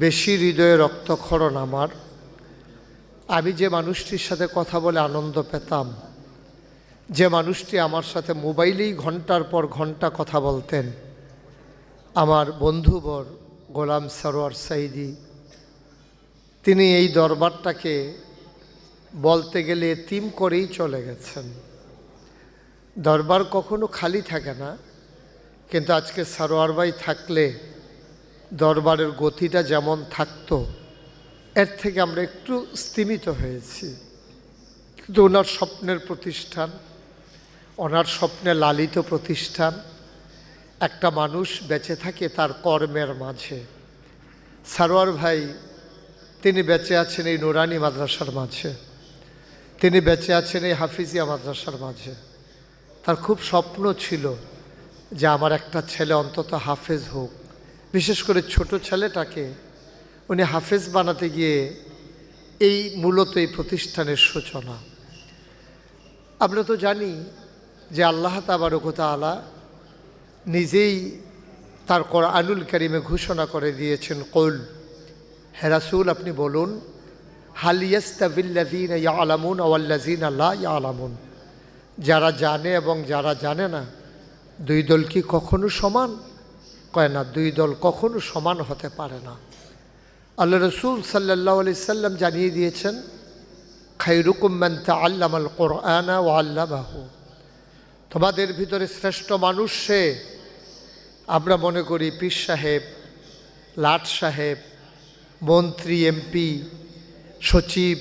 বেশি হৃদয়ে রক্তক্ষরণ আমার। আমি যে মানুষটির সাথে কথা বলে আনন্দ পেতাম, যে মানুষটি আমার সাথে মোবাইলেই ঘণ্টার পর ঘণ্টা কথা বলতেন, আমার বন্ধুবর গোলাম সরোয়ার সাইদি, তিনি এই দরবারটাকে বলতে গেলে তিম করেই চলে গেছেন। দরবার কখনো খালি থাকে না, কিন্তু আজকে সারোয়ার ভাই থাকলে দরবারের গতিটা যেমন থাকতো, এর থেকে আমরা একটু স্তিমিত হয়েছি। কিন্তু ওনার স্বপ্নের প্রতিষ্ঠান, ওনার স্বপ্নে লালিত প্রতিষ্ঠান, একটা মানুষ বেঁচে থাকে তার কর্মের মাঝে। সারোয়ার ভাই, তিনি বেঁচে আছেন এই নুরানি মাদ্রাসার মাঝে। তিনি বেঁচে আছেন এই হাফিজিয়া মাদ্রাসার মাঝে। তার খুব স্বপ্ন ছিল যে আমার একটা ছেলে অন্তত হাফেজ হোক। বিশেষ করে ছোট ছেলেটাকে উনি হাফেজ বানাতে গিয়ে এই মূলত এই প্রতিষ্ঠানের সূচনা। আমরা তো জানি যে আল্লাহ তাবারকতা আলা নিজেই তার কোরআনুল করিমে ঘোষণা করে দিয়েছেন, কৌল হেরাসুল আপনি বলুন হালিয়াস্তাবিল্লাদিন আলামুন আওয়াল্লাজিন আল্লাহ আলামুন যারা জানে এবং যারা জানে না, দুই দল কি কখনো সমান? কয় না, দুই দল কখনো সমান হতে পারে না। আল্লাহ রসুল সাল্লাহ আলি সাল্লাম জানিয়ে দিয়েছেন খাইরুকুম্মান তা আল্লামাল কোরআনা ও আল্লাবাহু তোমাদের ভিতরে শ্রেষ্ঠ মানুষ সে। আমরা মনে করি পীর সাহেব, লাট সাহেব, মন্ত্রী, এমপি, সচিব,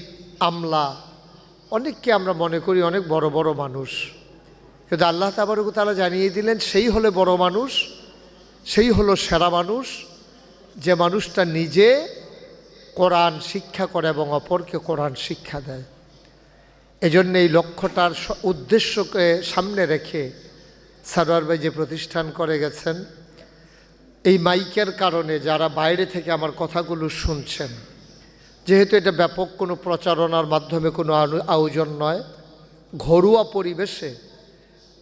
আমলা, অনেককে আমরা মনে করি অনেক বড় বড় মানুষ। কিন্তু আল্লাহ তাবারকু তালা জানিয়ে দিলেন, সেই হলে বড় মানুষ সেই হলো সেরা মানুষ, যে মানুষটা নিজে কোরআন শিক্ষা করে এবং অপরকে কোরআন শিক্ষা দেয়। এজন্য এই লক্ষ্যটার উদ্দেশ্যকে সামনে রেখে সারোয়ার ভাই যে প্রতিষ্ঠান করে গেছেন, এই মাইকের কারণে যারা বাইরে থেকে আমার কথাগুলো শুনছেন, যেহেতু এটা ব্যাপক কোনো প্রচারণার মাধ্যমে কোনো আয়োজন নয়, ঘরোয়া পরিবেশে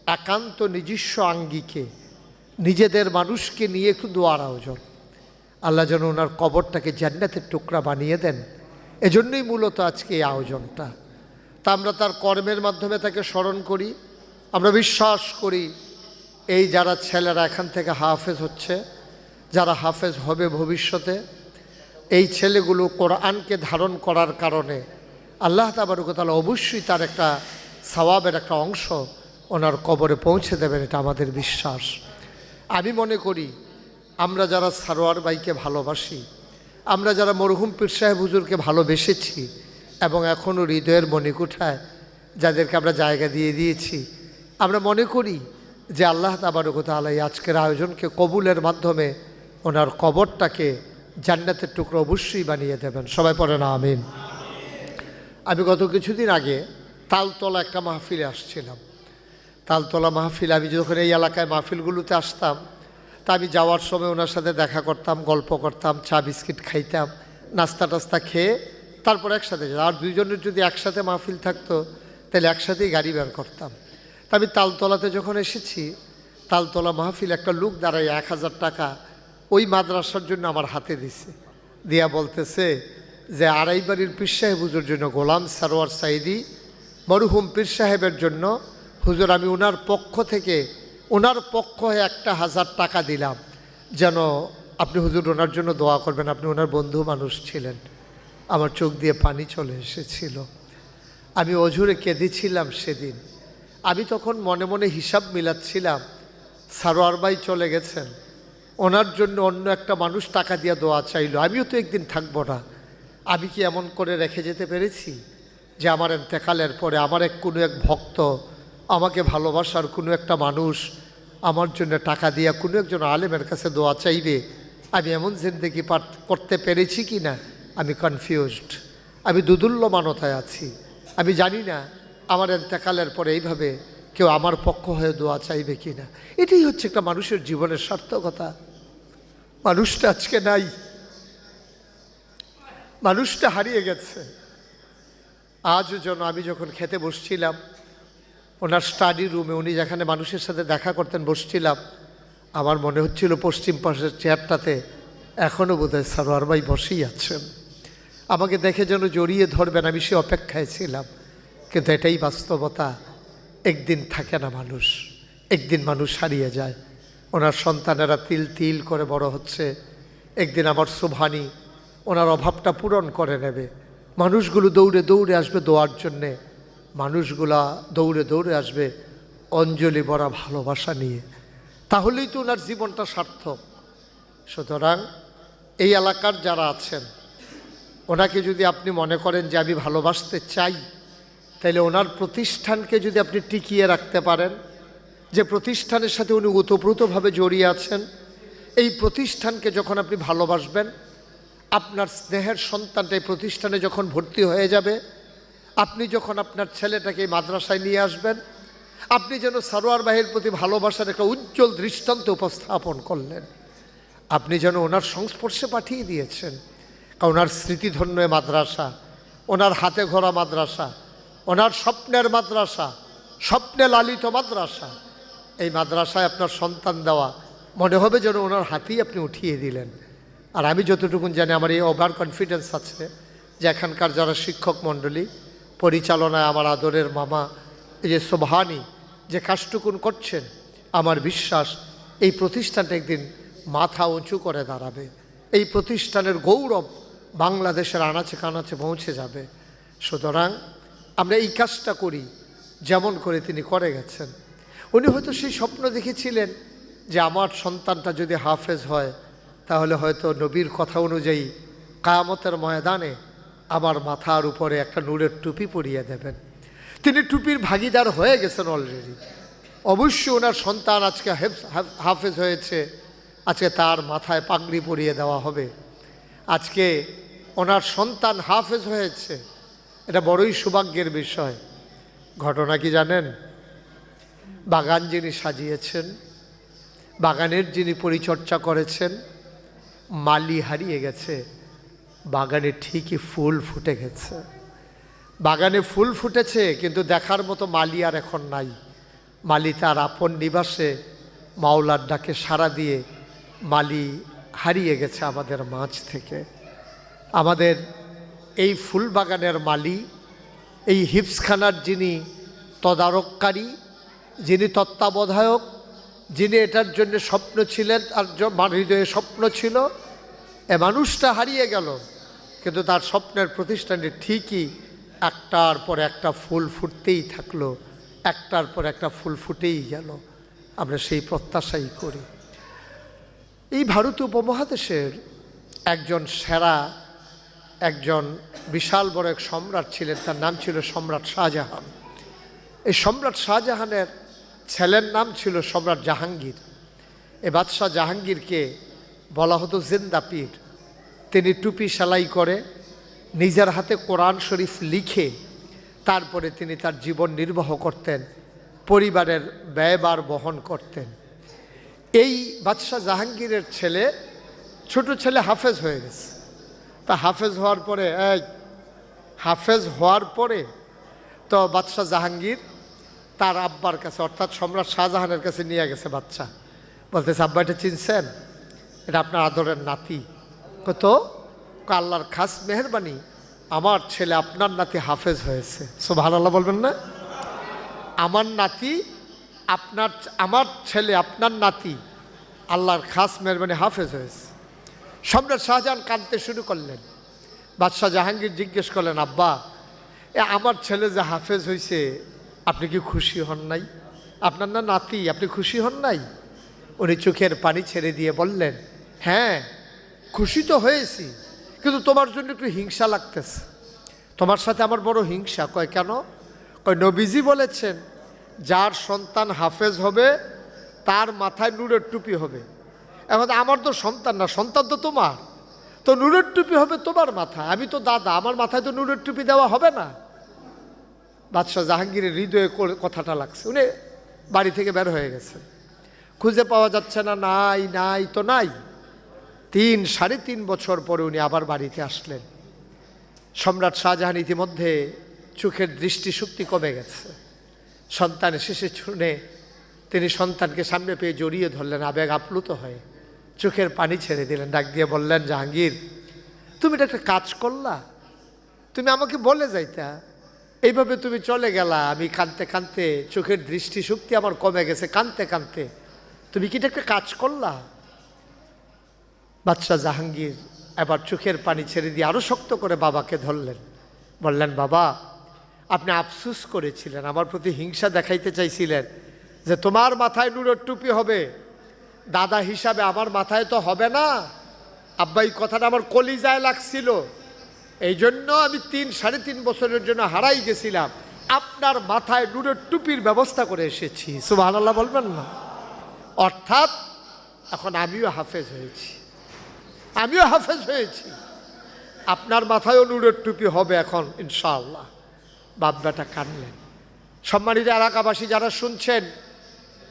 একান্ত নিজস্ব আঙ্গিকে নিজেদের মানুষকে নিয়ে একটু দোয়ার আয়োজন। আল্লাহ যেন ওনার কবরটাকে জান্নাতের টুকরা বানিয়ে দেন। এজন্যই মূলত আজকে এই আয়োজনটা। তা আমরা তার কর্মের মাধ্যমে তাকে স্মরণ করি। আমরা বিশ্বাস করি, এই যারা ছেলেরা এখান থেকে হাফেজ হচ্ছে, যারা হাফেজ হবে ভবিষ্যতে, এই ছেলেগুলো কোরআনকে ধারণ করার কারণে আল্লাহ তাবারকতালা অবশ্যই তার একটা সওয়াবের একটা অংশ ওনার কবরে পৌঁছে দেবেন, এটা আমাদের বিশ্বাস। আমি মনে করি, আমরা যারা সারোয়ার বাইকে ভালোবাসি, আমরা যারা মরহুম পীর সাহেব হুজুরকে ভালোবেসেছি এবং এখনও হৃদয়ের মণিকুঠায় যাদেরকে আমরা জায়গা দিয়ে দিয়েছি, আমরা মনে করি যে আল্লাহ তাবারকতালা এই আজকের আয়োজনকে কবুলের মাধ্যমে ওনার কবরটাকে জান্নাতের টুকরো অবশ্যই বানিয়ে দেবেন। সবাই পড়ে না আমিন। আমি গত কিছুদিন আগে তালতলা একটা মাহফিলে আসছিলাম। তালতলা মাহফিল, আমি যখন এই এলাকায় মাহফিলগুলোতে আসতাম, তা আমি যাওয়ার সময় ওনার সাথে দেখা করতাম, গল্প করতাম, চা বিস্কিট খাইতাম, নাস্তা টাস্তা খেয়ে তারপর একসাথে। আর দুইজনের যদি একসাথে মাহফিল থাকতো, তাহলে একসাথেই গাড়ি বের করতাম তা আমি তালতলাতে যখন এসেছি, তালতলা মাহফিল একটা লোক দাঁড়ায় এক হাজার টাকা ওই মাদ্রাসার জন্য আমার হাতে দিছে দিয়া বলতেছে যে, আড়াই বাড়ির পীর সাহেব জন্য গোলাম সারোয়ার সাইদি, মরুহুম পীর সাহেবের জন্য হুজুর, আমি ওনার পক্ষ থেকে ওনার পক্ষ হয়ে একটা হাজার টাকা দিলাম। যেন আপনি হুজুর, ওনার জন্য দোয়া করবেন। আপনি ওনার বন্ধু মানুষ ছিলেন। আমার চোখ দিয়ে পানি চলে এসেছিল। আমি অঝুরে কেঁদেছিলাম সেদিন। আমি তখন মনে মনে হিসাব মিলাচ্ছিলাম, সারোয়ার ভাই চলে গেছেন। ওনার জন্য অন্য একটা মানুষ টাকা দিয়ে দোয়া চাইলো। আমিও তো একদিন থাকব না। আমি কি এমন করে রেখে যেতে পেরেছি? যে আমার এতেকালের পরে আমার এক কোনো এক ভক্ত আমাকে ভালোবাসার কোনো একটা মানুষ আমার জন্য টাকা দিয়া কোনো একজন আলেমের কাছে দোয়া চাইবে, আমি এমন জিন্দগি করতে পেরেছি কি না? আমি কনফিউজড আমি দুদুল্য মানতায় আছি, আমি জানি না আমার এতেকালের পরে এইভাবে কেউ আমার পক্ষ হয়ে দোয়া চাইবে কি না। এটাই হচ্ছে একটা মানুষের জীবনের সার্থকতা। মানুষটা আজকে নাই, মানুষটা হারিয়ে গেছে। আজও যেন আমি যখন খেতে বসছিলাম ওনার স্টাডি রুমে উনি যেখানে মানুষের সাথে দেখা করতেন বসছিলাম, আমার মনে হচ্ছিল পশ্চিম পাশের চেয়ারটাতে এখনও বোধহয় সারোয়ার ভাই বসেই আছেন। আমাকে দেখে যেন জড়িয়ে ধরবেন, আমি সে অপেক্ষায় ছিলাম। কিন্তু এটাই বাস্তবতা, একদিন থাকে না মানুষ, একদিন মানুষ হারিয়ে যায়। ওনার সন্তানেরা তিল তিল করে বড় হচ্ছে, একদিন আমার সুভানি ওনার অভাবটা পূরণ করে নেবে। মানুষগুলো দৌড়ে দৌড়ে আসবে দোয়ার জন্যে। মানুষগুলা দৌড়ে দৌড়ে আসবে, অঞ্জলি ভরা ভালোবাসা নিয়ে। তাহলেই তো ওনার জীবনটা সার্থক। সুতরাং এই এলাকার যারা আছেন, ওনাকে যদি আপনি মনে করেন যে আমি ভালোবাসতে চাই তাহলে ওনার প্রতিষ্ঠানকে যদি আপনি টিকিয়ে রাখতে পারেন, যে প্রতিষ্ঠানের সাথে উনি ওতপ্রোতভাবে জড়িয়ে আছেন, এই প্রতিষ্ঠানকে যখন আপনি ভালোবাসবেন, আপনার স্নেহের সন্তানটা এই প্রতিষ্ঠানে যখন ভর্তি হয়ে যাবে আপনি যখন আপনার ছেলেটাকে মাদ্রাসায় নিয়ে আসবেন, আপনি যেন সারোয়ার বাহির প্রতি ভালোবাসার একটা উজ্জ্বল দৃষ্টান্ত উপস্থাপন করলেন। আপনি যেন ওনার সংস্পর্শে পাঠিয়ে দিয়েছেন ওনার স্মৃতিধন্য মাদ্রাসা, ওনার হাতে ঘোরা মাদ্রাসা, ওনার স্বপ্নের মাদ্রাসা, স্বপ্নে লালিত মাদ্রাসা, এই মাদ্রাসায় আপনার সন্তান দেওয়া মনে হবে যেন ওনার হাতেই আপনি উঠিয়ে দিলেন। আর আমি যতটুকুন জানি, আমার এই ওভার কনফিডেন্স আছে যে এখানকার যারা শিক্ষক মণ্ডলী পরিচালনায় আমার আদরের মামা, এই যে শোভানি যে কাজটুকুন করছেন, আমার বিশ্বাস এই প্রতিষ্ঠানটা একদিন মাথা উঁচু করে দাঁড়াবে। এই প্রতিষ্ঠানের গৌরব বাংলাদেশের আনাচে কানাচে পৌঁছে যাবে। সুতরাং আমরা এই কাজটা করি, যেমন করে তিনি করে গেছেন। উনি হয়তো সেই স্বপ্ন দেখেছিলেন যে আমার সন্তানটা যদি হাফেজ হয়, তাহলে হয়তো নবীর কথা অনুযায়ী কায়ামতের ময়দানে আমার মাথার উপরে একটা নূরের টুপি পরিয়ে দেবেন। তিনি টুপির ভাগিদার হয়ে গেছেন অলরেডি অবশ্যই ওনার সন্তান আজকে হাফেজ হয়েছে। আজকে তার মাথায় পাগড়ি পরিয়ে দেওয়া হবে। আজকে ওনার সন্তান হাফেজ হয়েছে। এটা বড়ই সৌভাগ্যের বিষয়। ঘটনা কি জানেন? বাগান যিনি সাজিয়েছেন, বাগানের যিনি পরিচর্যা করেছেন, মালি হারিয়ে গেছে। বাগানে ঠিকই ফুল ফুটে গেছে। বাগানে ফুল ফুটেছে, কিন্তু দেখার মতো মালি আর এখন নাই। মালি তার আপন নিবাসে মাওলার ডাকে সাড়া দিয়ে মালি হারিয়ে গেছে আমাদের মাছ থেকে। আমাদের এই ফুল বাগানের মালি, এই হিপসখানার যিনি তদারককারী, যিনি তত্ত্বাবধায়ক, যিনি এটার জন্য স্বপ্ন ছিলেন, তার হৃদয়ে স্বপ্ন ছিল, এ মানুষটা হারিয়ে গেল। কিন্তু তার স্বপ্নের প্রতিষ্ঠানে ঠিকই একটার পর একটা ফুল ফুটতেই থাকল, একটার পর একটা ফুল ফুটেই গেল। আমরা সেই প্রত্যাশাই করি। এই ভারতীয় উপমহাদেশের একজন সেরা, একজন বিশাল বড় এক সম্রাট ছিলেন, তার নাম ছিল সম্রাট শাহজাহান। এই সম্রাট শাহজাহানের ছেলের নাম ছিল সম্রাট জাহাঙ্গীর। এ বাদশাহ জাহাঙ্গীরকে বলা হতো জিন্দা পীর। তিনি টুপি সেলাই করে নিজের হাতে কোরআন শরীফ লিখে তারপরে তিনি তার জীবন নির্বাহ করতেন, পরিবারের ব্যয়বার বহন করতেন। এই বাদশাহ জাহাঙ্গীরের ছেলে ছোট ছেলে হাফেজ হয়ে গেছে। তা হাফেজ হওয়ার পরে, এই হাফেজ হওয়ার পরে তো বাদশাহ জাহাঙ্গীর তার আব্বার কাছে, অর্থাৎ সম্রাট শাহজাহানের কাছে নিয়ে গেছে বাচ্চা বলতেছে, আব্বা, এটা চিনছেন? এটা আপনার আদরের নাতি। কত? আল্লাহর খাস মেহরবানি, আমার ছেলে আপনার নাতি হাফেজ হয়েছে। সো ভালো আল্লাহ বলবেন না? আমার নাতি, আপনার আমার ছেলে, আপনার নাতি, আল্লাহর খাস মেহরবানি হাফেজ হয়েছে। সম্রাট শাহজাহান কাঁদতে শুরু করলেন। বাদশাহ জাহাঙ্গীর জিজ্ঞেস করলেন, আব্বা, এ আমার ছেলে যে হাফেজ হয়েছে আপনি কি খুশি হন নাই? আপনার না নাতি, আপনি খুশি হন নাই? উনি চোখের পানি ছেড়ে দিয়ে বললেন হ্যাঁ খুশি তো হয়েছি, কিন্তু তোমার জন্য একটু হিংসা লাগতেছে। তোমার সাথে আমার বড় হিংসা। কয়, কেন? কয়, নবীজি বলেছেন, যার সন্তান হাফেজ হবে, তার মাথায় নূরের টুপি হবে। এখন আমার তো সন্তান না, সন্তান তো তোমার। তো নূরের টুপি হবে তোমার মাথায়, আমি তো দাদা, আমার মাথায় তো নূরের টুপি দেওয়া হবে না। বাদশাহ জাহাঙ্গীরের হৃদয়ে কথাটা লাগছে। উনি বাড়ি থেকে বের হয়ে গেছেন। খুঁজে পাওয়া যাচ্ছে না, নাই নাই তো নাই। তিন, সাড়ে তিন বছর পরে উনি আবার বাড়িতে আসলেন। সম্রাট শাহজাহান ইতিমধ্যে চোখের দৃষ্টিশক্তি কমে গেছে। সন্তান শেষে শুনে তিনি সন্তানকে সামনে পেয়ে জড়িয়ে ধরলেন, আবেগ আপ্লুত হয়ে চোখের পানি ছেড়ে দিলেন, ডাক দিয়ে বললেন, জাহাঙ্গীর, তুমি এটা একটা কাজ করলা। তুমি আমাকে বলে যাইতা, এইভাবে তুমি চলে গেলা। আমি কানতে কানতে চোখের দৃষ্টিশক্তি আমার কমে গেছে, কানতে কানতে। তুমি কি এটা একটা কাজ করলা? বাচ্চা জাহাঙ্গীর এবার চোখের পানি ছেড়ে দিয়ে আরও শক্ত করে বাবাকে ধরলেন। বললেন, বাবা, আপনি আফসুস করেছিলেন, আমার প্রতি হিংসা দেখাইতে চাইছিলেন যে তোমার মাথায় নুরের টুপি হবে। দাদা হিসাবে আমার মাথায় তো হবে না। আব্বা, এই কথাটা আমার কলিজায় লাগছিল। এই জন্য আমি তিন, সাড়ে তিন বছরের জন্য হারাই গেছিলাম। আপনার মাথায় নুরের টুপির ব্যবস্থা করে এসেছি। সুবাহ বলবেন না? অর্থাৎ এখন আমিও হাফেজ হয়েছি। আমিও হাফেজ হয়েছি। আপনার মাথায়ও নুরের টুপি হবে এখন, ইনশাআল্লাহ। বেটা কানলেন। সম্মানিত এলাকাবাসী যারা শুনছেন,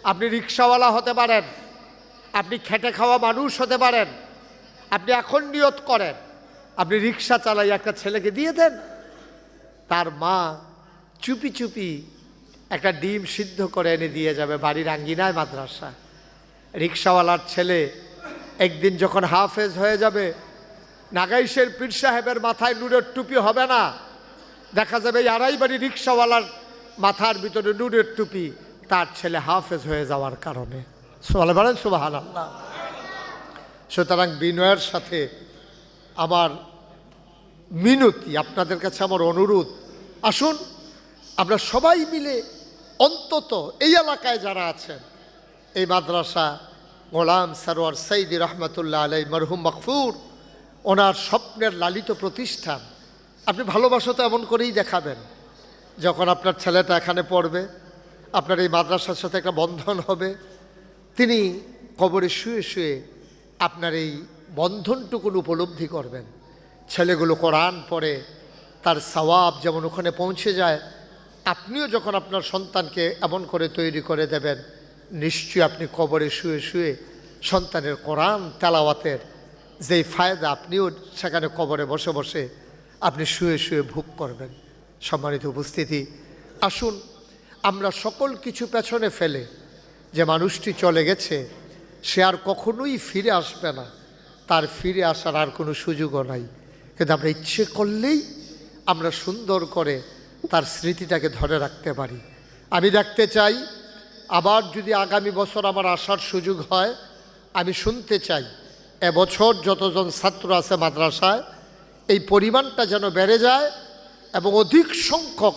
আপনি রিক্সাওয়ালা হতে পারেন, আপনি খেটে খাওয়া মানুষ হতে পারেন, আপনি এখন নিয়ত করেন, আপনি রিক্সা চালাই একটা ছেলেকে দিয়ে দেন। তার মা চুপি চুপি একটা ডিম সিদ্ধ করে এনে দিয়ে যাবে বাড়ির আঙ্গিনায় মাদ্রাসা রিক্সাওয়ালার ছেলে একদিন যখন হাফেজ হয়ে যাবে, নাগাইশের পীর সাহেবের মাথায় নুরের টুপি হবে না। দেখা যাবে আড়াই বাড়ি রিক্সাওয়ালার মাথার ভিতরে নুরের টুপি, তার ছেলে হাফেজ হয়ে যাওয়ার কারণে। সোয়াল বলেন সুবাহান আল্লাহ সুতরাং বিনয়ের সাথে আমার মিনতি, আপনাদের কাছে আমার অনুরোধ। আসুন, আমরা সবাই মিলে অন্তত এই এলাকায় যারা আছেন, এই মাদ্রাসা গোলাম সরোয়ার সঈদি রহমতুল্লাহ আলাই মরহুম মকফুর, ওনার স্বপ্নের লালিত প্রতিষ্ঠান। আপনি ভালোবাসা তো এমন করেই দেখাবেন। যখন আপনার ছেলেটা এখানে পড়বে, আপনার এই মাদ্রাসার সাথে একটা বন্ধন হবে, তিনি কবরে শুয়ে শুয়ে আপনার এই বন্ধনটুকুন উপলব্ধি করবেন। ছেলেগুলো কোরআন পড়ে, তার সওয়াব যেমন ওখানে পৌঁছে যায়, আপনিও যখন আপনার সন্তানকে এমন করে তৈরি করে দেবেন নিশ্চয়ই আপনি কবরে শুয়ে শুয়ে সন্তানের কোরআন, তেলাওয়াতের যেই ফায়দা, আপনিও সেখানে কবরে বসে বসে আপনি শুয়ে শুয়ে ভোগ করবেন। সম্মানিত উপস্থিতি, আসুন আমরা সকল কিছু পেছনে ফেলে যে মানুষটি চলে গেছে, সে আর কখনোই ফিরে আসবে না। তার ফিরে আসার আর কোনো সুযোগও নাই। কিন্তু আমরা ইচ্ছে করলেই আমরা সুন্দর করে তার স্মৃতিটাকে ধরে রাখতে পারি। আমি দেখতে চাই আবার যদি আগামী বছর আমার আসার সুযোগ হয়, আমি শুনতে চাই, এবছর যতজন ছাত্র আছে মাদ্রাসায়, এই পরিমাণটা যেন বেড়ে যায় এবং অধিক সংখ্যক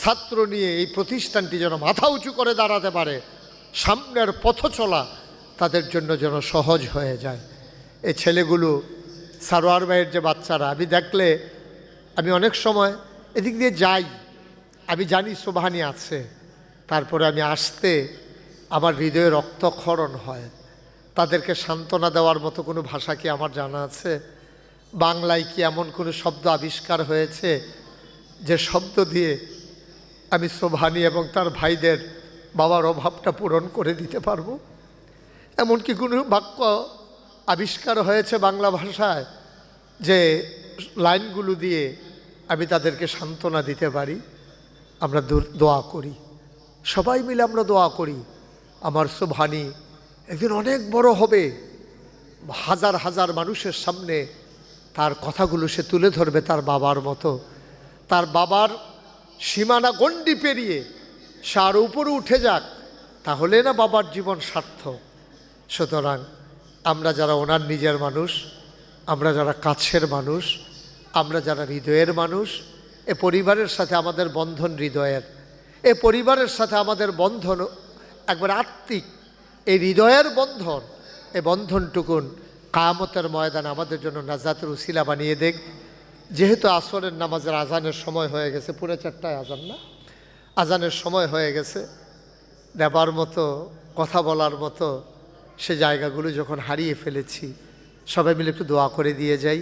ছাত্র নিয়ে এই প্রতিষ্ঠানটি যেন মাথা উঁচু করে দাঁড়াতে পারে, সামনের পথ চলা তাদের জন্য যেন সহজ হয়ে যায়। এই ছেলেগুলো, সারোয়ার ভাইয়ের যে বাচ্চারা, আমি দেখলে আমি অনেক সময় এদিক দিয়ে যাই, আমি জানি সোভানি আছে। তারপরে আমি আসতে আমার হৃদয়ে রক্তক্ষরণ হয়। তাদেরকে সান্ত্বনা দেওয়ার মতো কোনো ভাষা কি আমার জানা আছে? বাংলায় কি এমন কোনো শব্দ আবিষ্কার হয়েছে যে শব্দ দিয়ে আমি সোভানি এবং তার ভাইদের বাবার অভাবটা পূরণ করে দিতে পারব? এমন কি কোনো বাক্য আবিষ্কার হয়েছে বাংলা ভাষায় যে লাইনগুলো দিয়ে আমি তাদেরকে সান্ত্বনা দিতে পারি? আমরা দোয়া করি। সবাই মিলে আমরা দোয়া করি। আমার সোভানি একদিন অনেক বড় হবে। হাজার হাজার মানুষের সামনে তার কথাগুলো সে তুলে ধরবে তার বাবার মতো। তার বাবার সীমানা গণ্ডি পেরিয়ে সে আরও উপরে উঠে যাক, তাহলে না বাবার জীবন সার্থক। সুতরাং আমরা যারা ওনার নিজের মানুষ, আমরা যারা কাছের মানুষ, আমরা যারা হৃদয়ের মানুষ, এ পরিবারের সাথে আমাদের বন্ধন হৃদয়ের। এ পরিবারের সাথে আমাদের বন্ধন একবার আত্মিক, এই হৃদয়ের বন্ধন, এ বন্ধনটুকুন কামতের ময়দান আমাদের জন্য নাজাতের উসিলা বানিয়ে দেখ। যেহেতু আসরের নামাজের আজানের সময় হয়ে গেছে, পুরো চারটায় আজান না? আজানের সময় হয়ে গেছে দেবার মতো, কথা বলার মতো সে জায়গাগুলো যখন হারিয়ে ফেলেছি, সবাই মিলে একটু দোয়া করে দিয়ে যাই,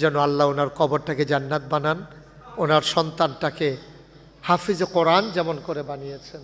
যেন আল্লাহ ওনার কবরটাকে জান্নাত বানান, ওনার সন্তানটাকে হাফিজে কোরআন যেমন করে বানিয়েছেন।